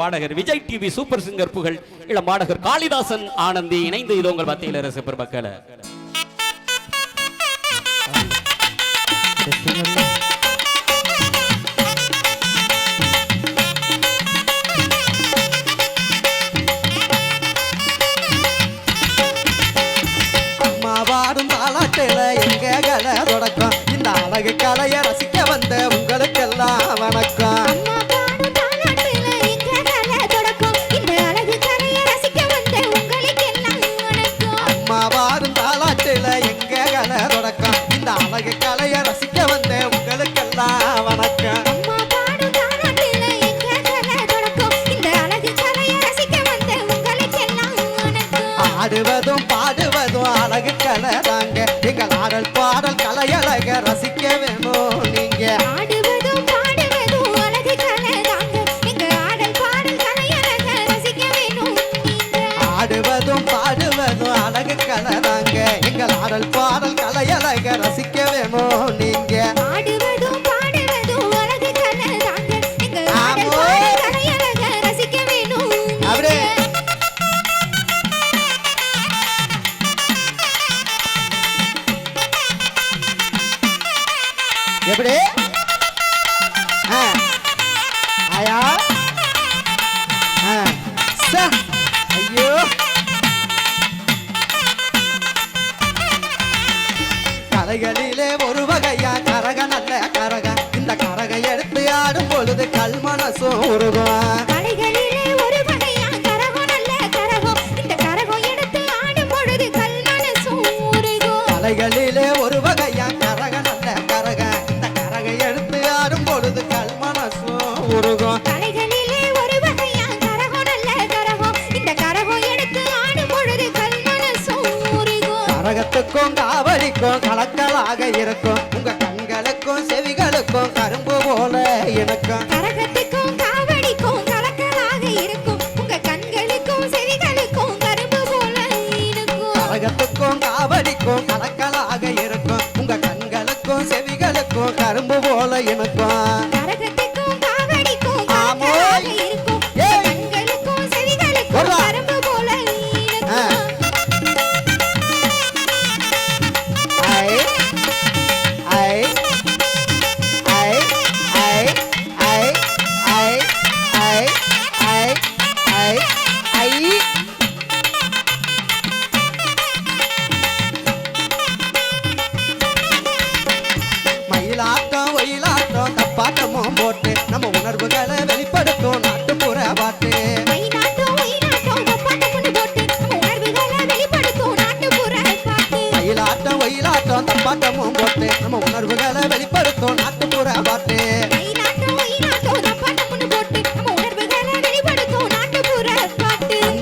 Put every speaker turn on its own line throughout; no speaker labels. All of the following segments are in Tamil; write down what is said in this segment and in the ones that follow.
பாடகர் விஜய் டிவி சூப்பர் சிங்கர் புகழ் இளம் பாடகர் காளிதாசன் ஆனந்தி இணைந்து இது உங்கள் மத்தியில் ரசிப்பர் மக்களை.
அம்மா வாடும் தாளாட்டில எங்க கலை தொடக்கம். இந்த அழகு கலையை ரசிக்க வந்த உங்களுக்கெல்லாம் வணக்கம். ஆடுவதும் பாடுவதும் அழகு கலராங்க. எங்கள் ஆடல் பாடல் கலையழக ரசிக்க வேணும். கரைகளிலே ஒரு வகையா கரக நல்ல கரக. இந்த கரகை எடுத்து ஆடும் பொழுது கல் மனசும் உருகும் கரகத்துக்கும் காவடிக்கும் கலக்கலாக இருக்கும். உங்க கண்களுக்கும் செவிகளுக்கும் கரும்பு போல இணக்கம்
கரகத்துக்கும் காவடிக்கும் கலக்கலாக இருக்கும். உங்க கண்களுக்கும் செவிகளுக்கும் கரும்பு போல இருக்கும்.
கரகத்துக்கும் காவடிக்கும் கலக்கலாக இருக்கும். உங்க கண்களுக்கும் செவிகளுக்கும் கரும்பு போல இணக்கம் ஆட்டமும் போட்டு நம்ம உணர்வுகளை வெளிப்படுத்தும் நாட்டுப்புற பாட்டு. மயிலாட்டம் ஒயிலாட்டம் தப்பாட்டமும் போட்டு நம்ம உணர்வுகளை வெளிப்படுத்தும் நாட்டுப்புற பாட்டு.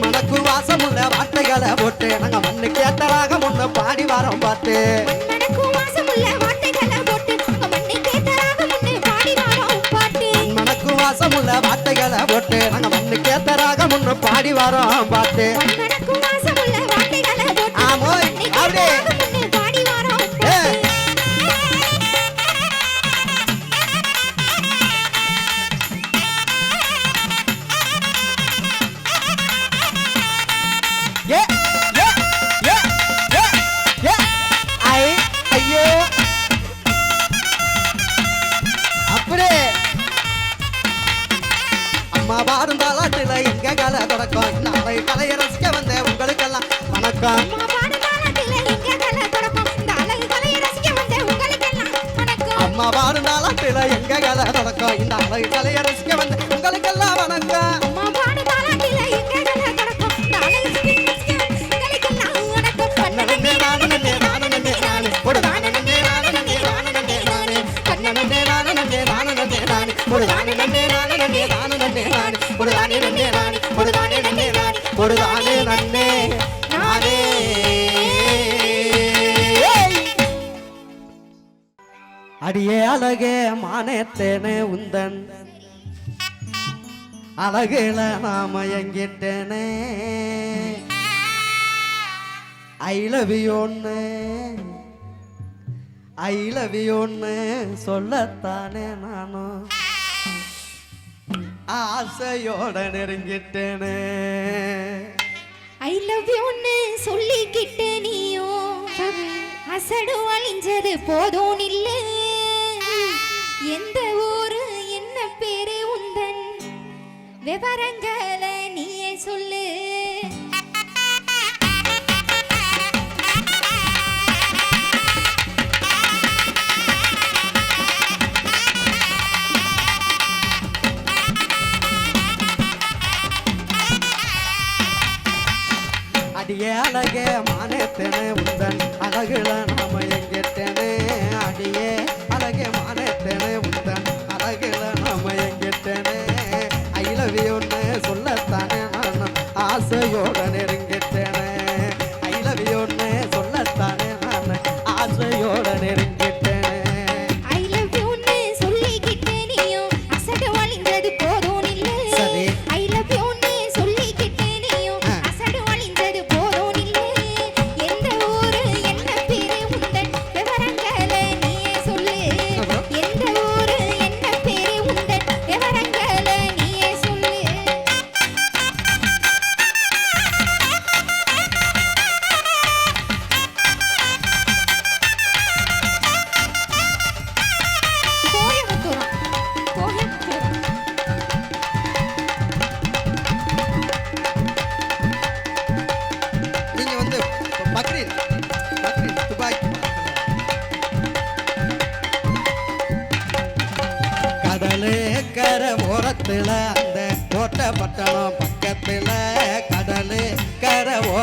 மனக்கு வாசமுள்ள வார்த்தைகளை போட்டு நாங்க மண்ணுக்கு ஏத்தலாக முன்ன பாடி வாரம் பார்த்து
மனக்கு வாசமுள்ள
வாசமுள்ள வார்த்தைகளை போட்டு நாங்க மண்ணுக்கு ஏத்தராக முன்ன பாடி வரோம் பாட்டு
மண்மணக்கும்
நானே நன்னே நானே அடியே அழகே மானேத்தேனே உந்தன். அழகுல நாம எங்கிட்டனே ஐ லவ் யூன்னு ஐ லவ் யூன்னு சொல்லத்தானே நானும் ஆசையோட நெருங்கிட்டேனே.
ஐ லவ் யூன்னு சொல்லிக்கிட்ட நீயும். அசடு அழிஞ்சது போதும் இல்லை. எந்த ஊர் விவரங்களை நீயே சொல்லு.
அடியே அழகே மானத்தேனே உந்தன் அழகுல நாம எங்கிட்டேனே? அடியே.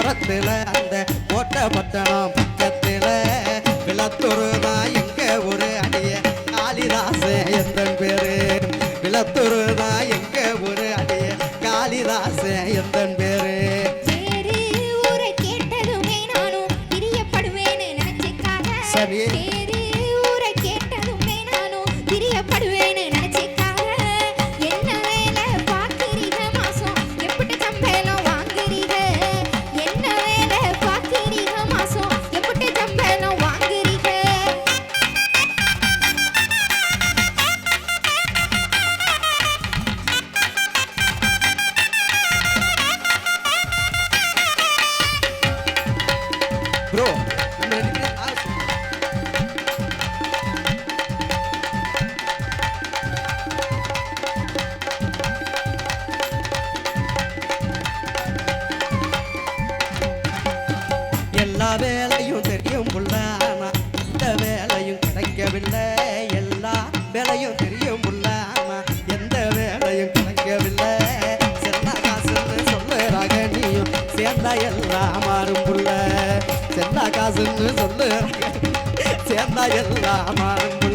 மரத்துல அந்த கோட்டை பட்டணம் பக்கத்துல விளத்துருதாய் காசுன்னு சொல்லு. சேர்ந்தா எல்லாம்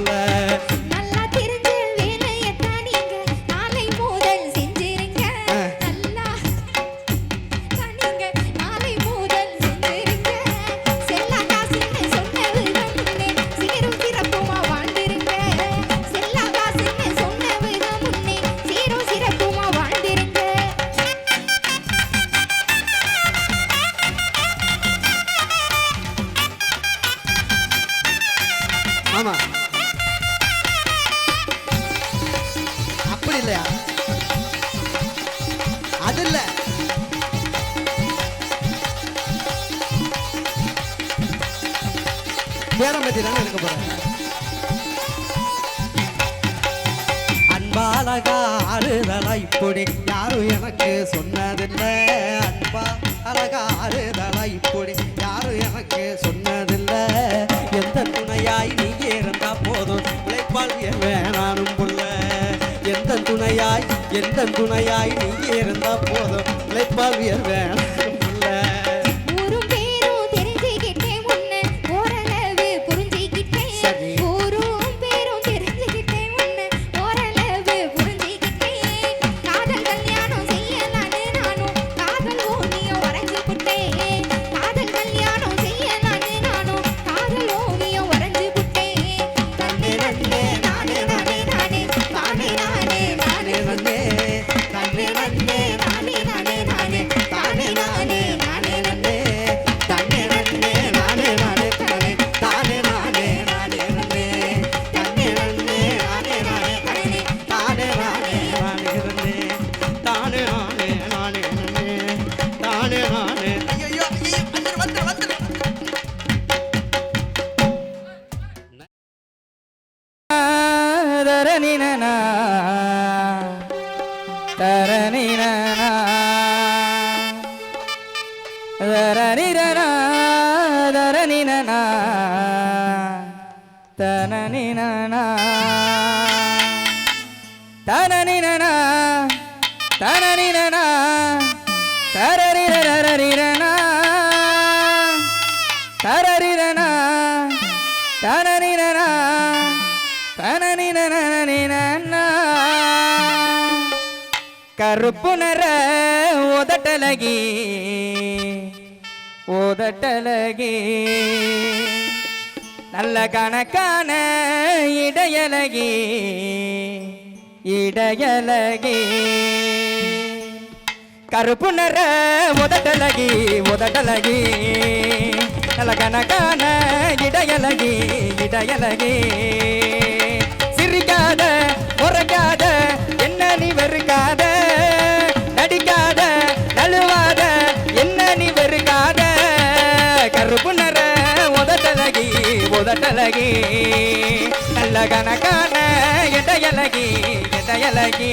அழகா ஆறுதலா இப்படி யாரும் எனக்கு சொன்னதில்லை அன்பா? அழகா ஆறுதலா இப்படி யாரும் எனக்கு சொன்னதில்லை? எந்த துணையாய் நீ இருந்தா போதும். உழைப்பால் வேணானும் புள்ள. எந்த துணையாய் எந்த துணையாய் நீ இருந்தா போதும். உழைப்பால்
வேணும்
தரணினா தரணினா தரணினா தனனினா தனனினா தனனினா தரரிரரரிரனா தரரிரனா தனனினா தனனினா கருப்பு நிற உதட்டலகி உதட்டலகி நல்ல கணக்கான இடையலகி. இடையலகி. கருப்பு நிற உதட்டலகி உதட்டலகி நல்ல கணக்கான இடையலகி இடையலகி. சிரிக்காத முறைக்காத என்ன நீ வெறுக்காத. நழுவாத என்ன நீ வெறுக்காத? கருப்பு நிற உதட்டலகி உதட்டலகி. நல்ல கணக்கான எடையலகி எடையலகி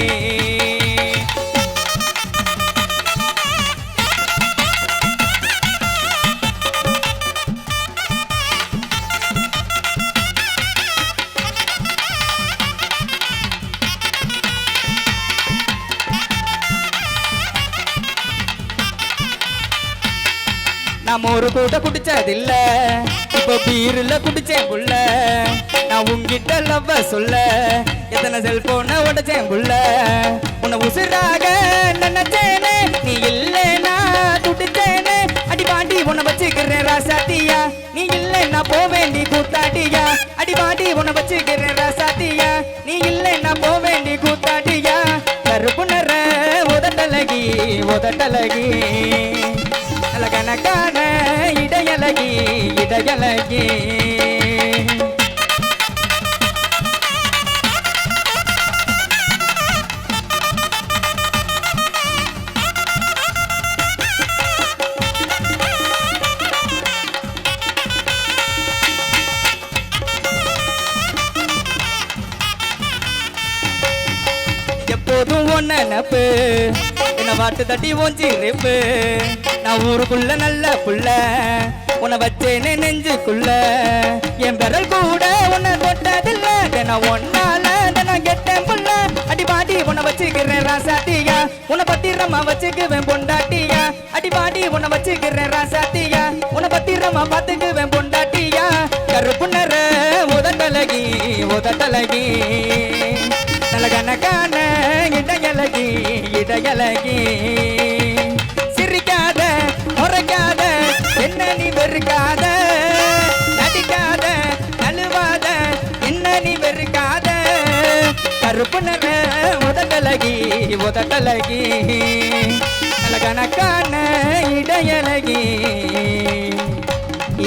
நான் ஒரு கூட குடிச்சதில்ல. இப்போ பீருல குடிச்சேன் புள்ள. நான் உங்ககிட்ட லவ்வ சொல்ல. எத்தனை செல்போன உடச்சேன் புள்ள. உன்னை உசுராக நினைச்சேனே. நீ இல்லைனா துடிச்சேனே. அடி பாண்டி உன்னை வச்சுக்கிறேன் ராசாத்தியா. நீ இல்லைன்னா போவேண்டி கூத்தாட்டியா. அடி பாண்டி உன்னை வச்சுக்கிறேன் ராசாத்தியா. நீ இல்லைன்னா போவேண்டி கூத்தாட்டியா. கருப்பு நிற உதட்டலகி உதட்டலகி. அழகனக்கான இடையலகி இடையலகி எப்போதும் ஒன்ன நினப்பு என்ன வாட்டு தட்டி ஓஞ்சி ரெப்பு நான் ஊருக்குள்ள நல்ல புள்ள. உன்னை வச்சேனே நெஞ்சுக்குள்ள. என் விரல் கூட உன்னை தொட்டதில்ல. நான் ஒன்னால நான் கெட்டேன் புள்ள. அடி பாடி உன்னை வச்சுக்கிறேன் ராசாத்தியா. உன்னை பத்திரமா வச்சுக்குவேன் பொண்டாட்டியா. அடி பாடி உன்னை வச்சுக்கிறேன் ராசாத்தியா. உன்னை பத்திரமா பார்த்துக்குவேன் பொண்டாட்டியா. கருப்பு நிற உதட்டலகி உதட்டலகி நலகனக்கான இடையலகி இடையலகி என்ன நீ வெறுக்காத நடிக்காத நழுவாத என்ன நீ வெறுக்காத. கருப்பு நிற உதட்டலகி உதட்டலகி நலகனக்கான இடையலகி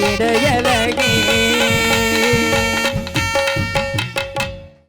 இடையலகி.